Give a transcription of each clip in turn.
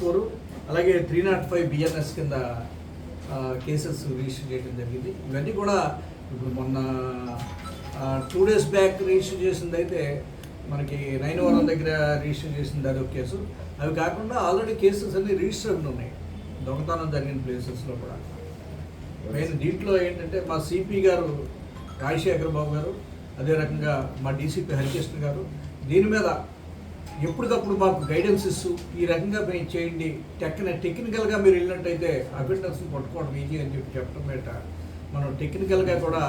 Four అలాగే three not five BNS కింద cases register చేయడం జరిగింది. ఇవన్నీ కూడా ఇప్పుడు మొన్న టూ డేస్ బ్యాక్ రిజిస్టర్ చేసింది అయితే మనకి నైన్ వరం దగ్గర రిజిస్టర్ చేసింది అది ఒక కేసు అవి కాకుండా ఆల్రెడీ కేసెస్ అన్ని రిజిస్టర్డ్ ఉన్నాయి. దొంగతనం జరిగిన ప్లేసెస్లో కూడా. మెయిన్ దీంట్లో ఏంటంటే మా సిపి గారు రాజశేఖర్ బాబు గారు అదే రకంగా మా డీసీపీ హరికృష్ణ గారు దీని మీద ఎప్పటికప్పుడు మాకు గైడెన్స్ ఇస్తూ ఈ రకంగా మేము చేయండి. టెక్న టెక్నికల్గా మీరు వెళ్ళినట్టయితే అఫెండర్స్ని పట్టుకోవడం ఈజీ అని చెప్పి చెప్పడం బయట మనం టెక్నికల్గా కూడా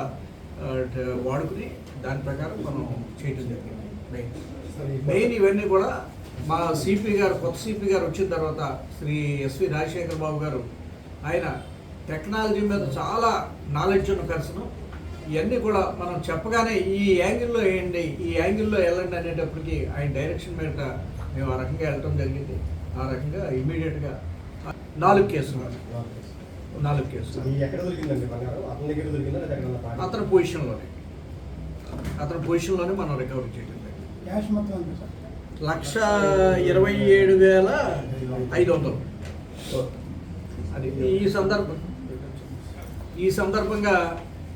వాడుకుని దాని ప్రకారం మనం చేయడం జరిగింది. మెయిన్ మెయిన్ ఇవన్నీ కూడా మా సిపి గారు కొత్త సిపి గారు వచ్చిన తర్వాత శ్రీ ఎస్వి రాజశేఖర్ బాబు గారు ఆయన టెక్నాలజీ మీద చాలా నాలెడ్జ్ ఉన్న పర్సన్ ఇవన్నీ కూడా మనం చెప్పగానే ఈ యాంగిల్లో వేయండి ఈ యాంగిల్లో వెళ్ళండి అనేటప్పటికి ఆయన డైరెక్షన్ మీద మేము ఆ రకంగా వెళ్ళటం జరిగింది. ఆ రకంగా ఇమీడియట్గా నాలుగు కేసులు నాలుగు కేసులు అతని పొజిషన్లోనే అతని పొజిషన్లోనే మనం రికవరీ చేయడం జరిగింది. క్యాష్ మొత్తం ఎంత సార్? లక్ష ఇరవై ఏడు వేల ఐదు వందలు. అది ఈ సందర్భం. ఈ సందర్భంగా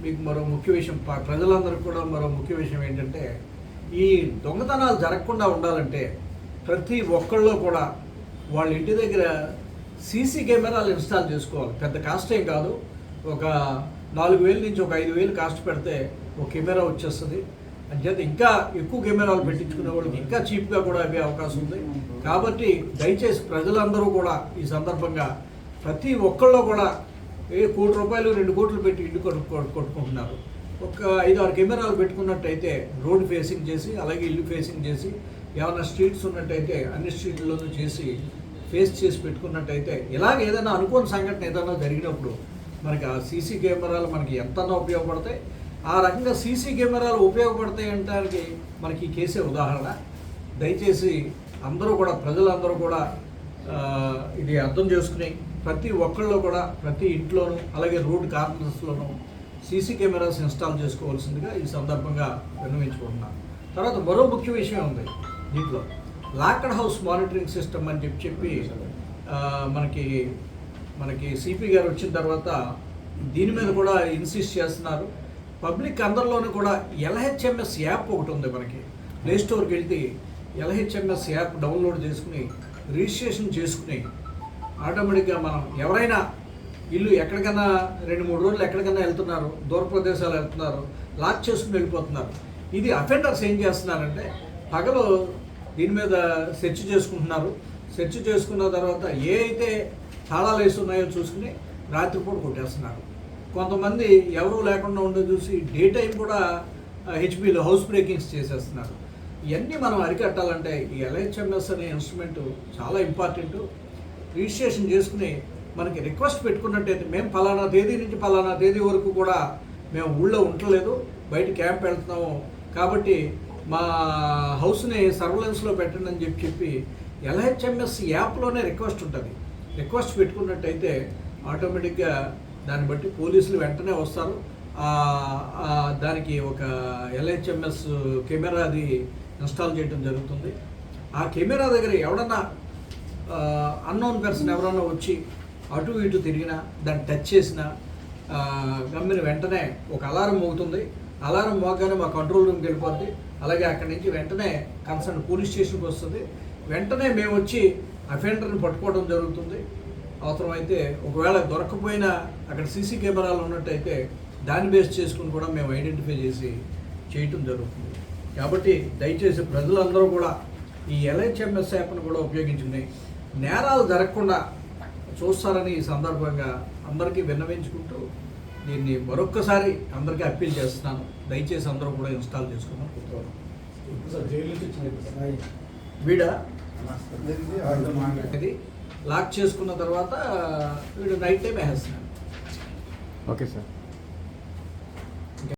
మీకు మరో ముఖ్య విషయం ప్రజలందరూ కూడా మరో ముఖ్య విషయం ఏంటంటే ఈ దొంగతనాలు జరగకుండా ఉండాలంటే ప్రతి ఒక్కళ్ళు కూడా వాళ్ళ ఇంటి దగ్గర సీసీ కెమెరాలు ఇన్స్టాల్ చేసుకోవాలి. పెద్ద కాస్ట్ ఏం కాదు. ఒక నాలుగు వేల నుంచి ఒక ఐదు వేలు కాస్ట్ పెడితే ఒక కెమెరా వచ్చేస్తుంది. అంచేత ఇంకా ఎక్కువ కెమెరాలు పెట్టించుకునే వాళ్ళకి ఇంకా చీప్గా కూడా అయ్యే అవకాశం ఉంది. కాబట్టి దయచేసి ప్రజలందరూ కూడా ఈ సందర్భంగా ప్రతి ఒక్కళ్ళు కూడా ఏ కోటి రూపాయలు రెండు కోట్లు పెట్టి ఇల్లు కొట్టుకుంటున్నారు ఒక ఐదు ఆరు కెమెరాలు పెట్టుకున్నట్టయితే రోడ్ ఫేసింగ్ చేసి అలాగే ఇల్లు ఫేసింగ్ చేసి ఏమైనా స్ట్రీట్స్ ఉన్నట్టయితే అన్ని స్ట్రీట్లలోనూ చేసి ఫేస్ చేసి పెట్టుకున్నట్టయితే ఇలాగ ఏదైనా అనుకోని సంఘటన ఏదైనా జరిగినప్పుడు మనకి ఆ సీసీ కెమెరాలు మనకి ఎంతనా ఉపయోగపడతాయి. ఆ రకంగా సీసీ కెమెరాలు ఉపయోగపడతాయి అంటానికి మనకి కేసే ఉదాహరణ. దయచేసి అందరూ కూడా ప్రజలందరూ కూడా ఇది అర్థం చేసుకుని ప్రతి ఒక్కళ్ళు కూడా ప్రతి ఇంట్లోనూ అలాగే రోడ్ కార్నర్స్లోనూ సీసీ కెమెరాస్ ఇన్స్టాల్ చేసుకోవాల్సిందిగా ఈ సందర్భంగా విన్నవించుకుంటున్నాను. తర్వాత మరో ముఖ్య విషయం ఉంది దీంట్లో. లాకడ్ హౌస్ మానిటరింగ్ సిస్టమ్ అని చెప్పి చెప్పి మనకి మనకి సిపి గారు వచ్చిన తర్వాత దీని మీద కూడా ఇన్సిస్ట్ చేస్తున్నారు. పబ్లిక్ అందరిలోనూ కూడా ఎల్హెచ్ఎంఎస్ యాప్ ఒకటి ఉంది మనకి. ప్లే స్టోర్కి వెళ్తే ఎల్హెచ్ఎంఎస్ యాప్ డౌన్లోడ్ చేసుకుని రిజిస్ట్రేషన్ చేసుకుని ఆటోమేటిక్గా మనం ఎవరైనా ఇల్లు ఎక్కడికైనా రెండు మూడు రోజులు ఎక్కడికైనా వెళ్తున్నారు దూర ప్రదేశాలు వెళ్తున్నారు లాక్ చేసుకుని వెళ్ళిపోతున్నారు. ఇది అఫెండర్స్ ఏం చేస్తున్నారంటే పగలు దీని మీద సెర్చ్ చేసుకుంటున్నారు. సెర్చ్ చేసుకున్న తర్వాత ఏ అయితే తాళాలు వేసి ఉన్నాయో చూసుకుని రాత్రిపూట కొట్టేస్తున్నారు. కొంతమంది ఎవరూ లేకుండా ఉండే చూసి డే టైం కూడా హెచ్పిలో హౌస్ బ్రేకింగ్స్ చేసేస్తున్నారు. ఇవన్నీ మనం అరికట్టాలంటే ఈ ఎల్హెచ్ఎంఎస్ అనే ఇన్స్ట్రుమెంట్ చాలా ఇంపార్టెంట్. రిజిస్ట్రేషన్ చేసుకుని మనకి రిక్వెస్ట్ పెట్టుకున్నట్టయితే మేము ఫలానా తేదీ నుంచి ఫలానా తేదీ వరకు కూడా మేము ఊళ్ళో ఉండలేదు బయట క్యాంప్ వెళ్తున్నాము. కాబట్టి మా హౌస్ని సర్వలెన్స్లో పెట్టండి అని చెప్పి చెప్పి ఎల్హెచ్ఎంఎస్ యాప్లోనే రిక్వెస్ట్ ఉంటుంది. రిక్వెస్ట్ పెట్టుకున్నట్టయితే ఆటోమేటిక్గా దాన్ని బట్టి పోలీసులు వెంటనే వస్తారు. దానికి ఒక ఎల్హెచ్ఎంఎస్ కెమెరా అది ఇన్స్టాల్ చేయడం జరుగుతుంది. ఆ కెమెరా దగ్గర ఎవడన్నా అన్నోన్ పర్సన్ ఎవరన్నా వచ్చి అటు ఇటు తిరిగినా దాన్ని టచ్ చేసినా గమ్మిన వెంటనే ఒక అలారం మోగుతుంది. అలారం మోగానే మా కంట్రోల్ రూమ్కి వెళ్ళిపోద్ది. అలాగే అక్కడి నుంచి వెంటనే కన్సర్న్ పోలీస్ స్టేషన్కి వస్తుంది. వెంటనే మేము వచ్చి అఫెండర్ని పట్టుకోవడం జరుగుతుంది. అవసరమైతే ఒకవేళ దొరకపోయినా అక్కడ సీసీ కెమెరాలు ఉన్నట్టయితే దాన్ని బేస్ చేసుకుని కూడా మేము ఐడెంటిఫై చేసి చేయటం జరుగుతుంది. కాబట్టి దయచేసి ప్రజలందరూ కూడా ఈ ఎల్హెచ్ఎంఎస్ యాప్ను కూడా ఉపయోగించుకుని నేరాలు జరగకుండా చూస్తారని ఈ సందర్భంగా అందరికీ విన్నవించుకుంటూ దీన్ని మరొక్కసారి అందరికీ అప్పీల్ చేస్తున్నాను. దయచేసి అందరూ కూడా ఇన్స్టాల్ సార్. వీడ. ఇది లాక్ చేసుకున్న తర్వాత వీడు నైట్ టైం వేసేస్తున్నాడు ఓకే సార్.